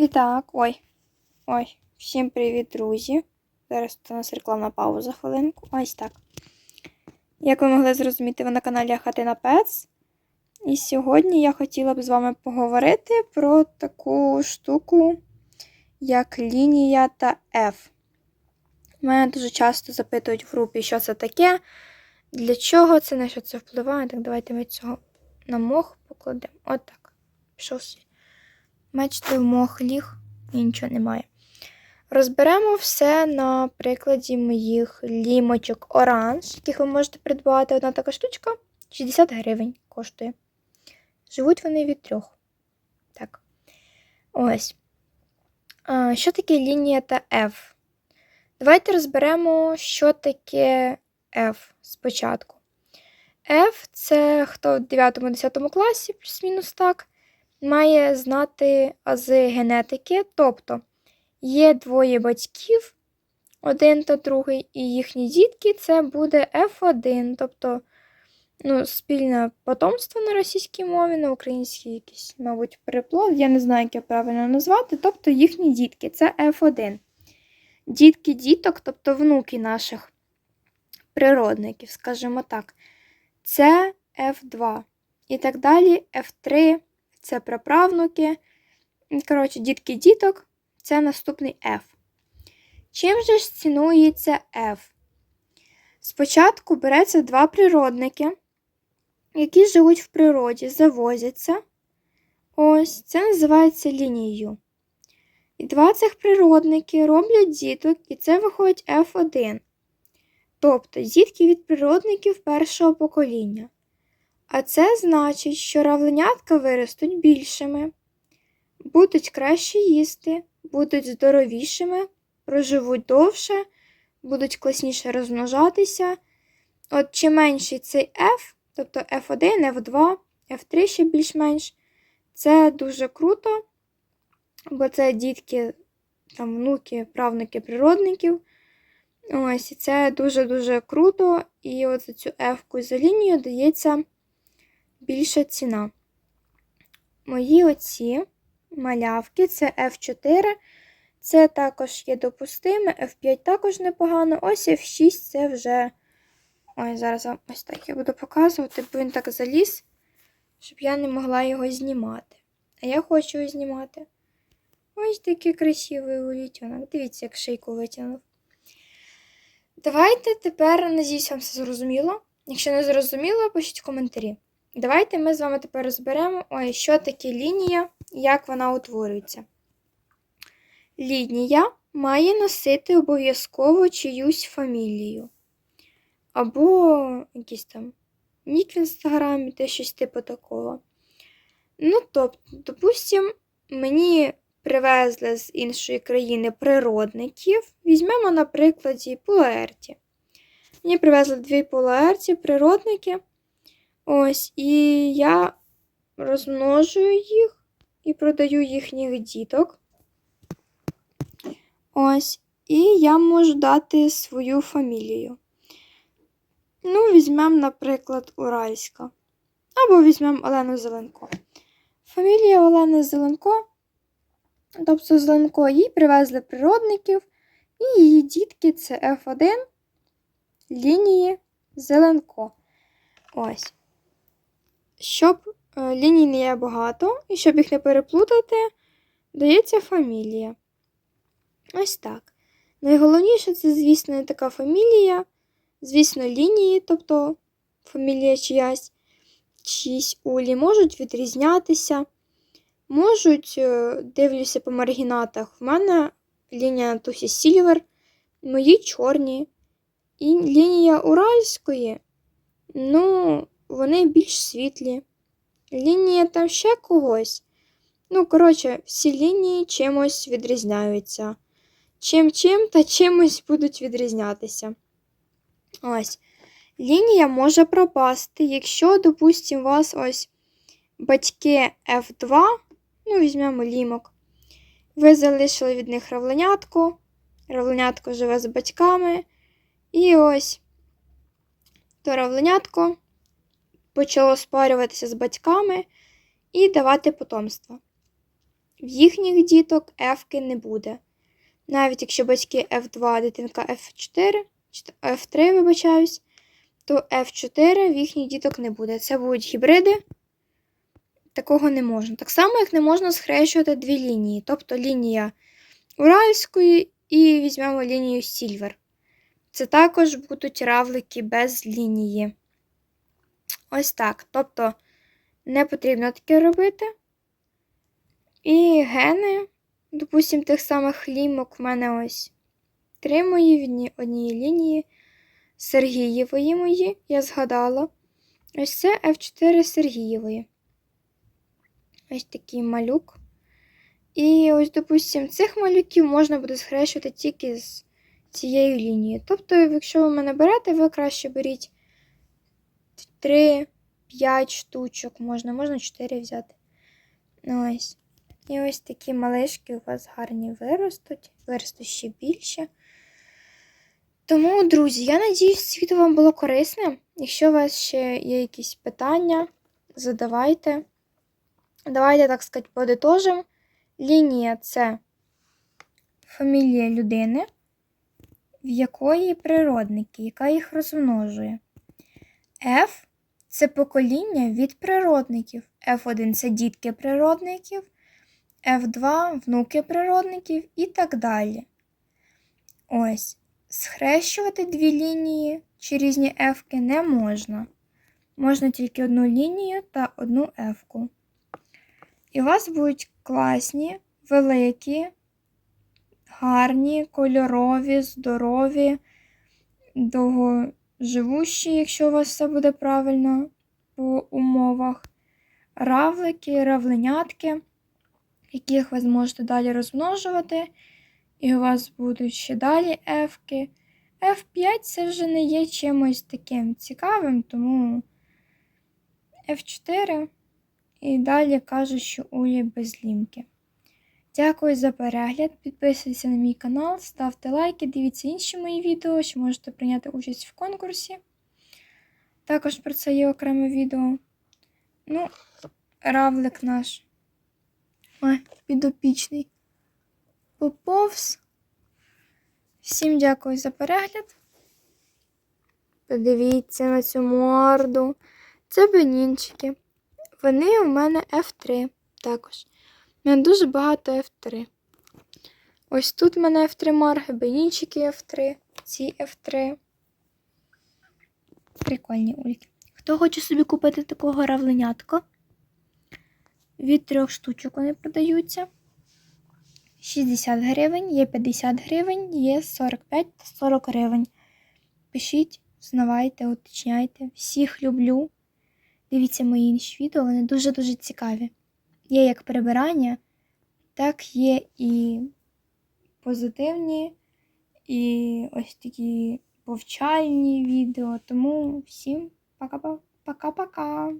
І так, ой. Ой, всім привіт, друзі. Зараз у нас рекламна пауза хвилинку. Ось так. Як ви могли зрозуміти, ви на каналі Хатина Пец. І сьогодні я хотіла б з вами поговорити про таку штуку, як лінія та F. Мене дуже часто запитують в групі, що це таке, для чого це, на що це впливає. Так, давайте ми цього на мох покладемо. Отак. Пішов собі. Бачите, в мох ліг нічого немає. Розберемо все на прикладі моїх лімочок оранж, яких ви можете придбати. Одна така штучка 60 гривень коштує. Живуть вони від трьох. Так. Ось. Що таке лінія та F? Давайте розберемо, що таке F спочатку. F це хто в 9-10 класі, плюс-мінус так, має знати ази генетики, тобто є двоє батьків, один та другий, і їхні дітки це буде F1, тобто ну, спільне потомство на російській мові, на українській якийсь, мабуть, переплод, я не знаю, як я правильно назвати, тобто їхні дітки це F1. Дітки діток, тобто внуки наших природників, скажімо так, це F2. І так далі F3 це праправнуки. Коротше, дітки діток це наступний F. Чим же ж цінується F? Спочатку береться два природники, які живуть в природі, завозяться. Ось, це називається лінією. І два цих природники роблять діток, і це виходить F1. Тобто дітки від природників першого покоління. А це значить, що равленятка виростуть більшими, будуть краще їсти, будуть здоровішими, проживуть довше, будуть класніше розмножатися. От чим менший цей F, тобто F1, F2, F3 ще більш-менш, це дуже круто, бо це дітки, там, внуки, правнуки природників. Ось, і це дуже-дуже круто. І от за цю F-ку за лінію дається більша ціна. Мої оці малявки це F4. Це також є допустиме, F5 також непогано. Ось F6 це вже. Ой, зараз вам ось так я буду показувати, бо він так заліз, щоб я не могла його знімати. А я хочу його знімати. Ось такий красивий улітьонок. Дивіться, як шийку витягнув. Давайте тепер, надіюсь, вам все зрозуміло. Якщо не зрозуміло, пишіть коментарі. Давайте ми з вами тепер розберемо, ой, що таке лінія як вона утворюється. Лінія має носити обов'язково чиюсь фамілію. Або якийсь там нік в інстаграмі, те щось типу такого. Ну, тобто, допустим, мені привезли з іншої країни природників. Візьмемо, на прикладі, Пулаерті. Мені привезли дві Пулаерті, природники. Ось, і я розмножую їх і продаю їхніх діток. Ось, і я можу дати свою фамілію. Ну, візьмемо, наприклад, Уральська. Або візьмемо Олену Зеленко. Фамілія Олени Зеленко. Тобто Зеленко їй привезли природників, і її дітки це F1 лінії Зеленко. Ось. Щоб е, ліній не є багато, і щоб їх не переплутати, дається фамілія. Ось так. Найголовніше це, звісно, не така фамілія, звісно, лінії, тобто фамілія чиясь, чиїсь улі можуть відрізнятися. Можуть, е, дивлюся по маргінатах, в мене лінія Тусі Сільвер, мої чорні. І лінія Уральської, ну, вони більш світлі. Лінія там ще когось. Ну, коротше, всі лінії чимось відрізняються. Чим чим та чимось будуть відрізнятися. Ось. Лінія може пропасти, якщо, допустимо, у вас ось батьки F2, ну, візьмемо лімок. Ви залишили від них равленятку. Равленятко живе з батьками. І ось то равленятко почало спарюватися з батьками і давати потомство. в їхніх діток F не буде. Навіть якщо батьки F2, дитинка F4, F3, вибачаюсь, то F4 в їхніх діток не буде. Це будуть гібриди. Такого не можна. Так само, як не можна схрещувати дві лінії. Тобто лінія Уральської і візьмемо лінію Сільвер. Це також будуть равлики без лінії. Ось так. Тобто не потрібно таке робити. І гени, допустимо, тих самих лімок в мене ось три мої в одній- лінії. Сергієвої мої, я згадала. Ось це F4 Сергієвої. Ось такий малюк. І ось, допустимо, цих малюків можна буде схрещувати тільки з цією лінією. Тобто, якщо ви мене берете, ви краще беріть 3, 5 штучок можна, можна 4 взяти. Ну, ось. І ось такі малишки у вас гарні виростуть, виростуть ще більше. Тому, друзі, я надіюсь, це відео вам було корисне. Якщо у вас ще є якісь питання, задавайте. Давайте, так сказати, подитожимо. Лінія це фамілія людини, в якої природники, яка їх розмножує. F це покоління від природників. F1 це дітки природників, F2 внуки природників і так далі. Ось. Схрещувати дві лінії чи різні F не можна. Можна тільки одну лінію та одну F-ку. І у вас будуть класні, великі, гарні, кольорові, здорові, довгоживущі, якщо у вас все буде правильно по умовах. Равлики, равленятки, яких ви зможете далі розмножувати. І у вас будуть ще далі F-ки. F5 це вже не є чимось таким цікавим, тому F4 і далі кажуть, що Ує без лімки. Дякую за перегляд. Підписуйтесь на мій канал, ставте лайки, дивіться інші мої відео, що можете прийняти участь в конкурсі. Також про це є окреме відео. Ну, равлик наш. Ой, підопічний. Поповз. Всім дякую за перегляд. Подивіться на цю морду. Це бенінчики. Вони у мене F3 також. У мене дуже багато F3. Ось тут у мене F3 марги, бенінчики F3, ці F3. Прикольні ульки. Хто хоче собі купити такого равленятка? Від трьох штучок вони продаються. 60 гривень, є 50 гривень, є 45 та 40 гривень. Пишіть, знавайте, уточняйте. Всіх люблю. Дивіться мої інші відео, вони дуже-дуже цікаві. Є як прибирання, так є і позитивні, і ось такі повчальні відео. Тому всім пока-пока.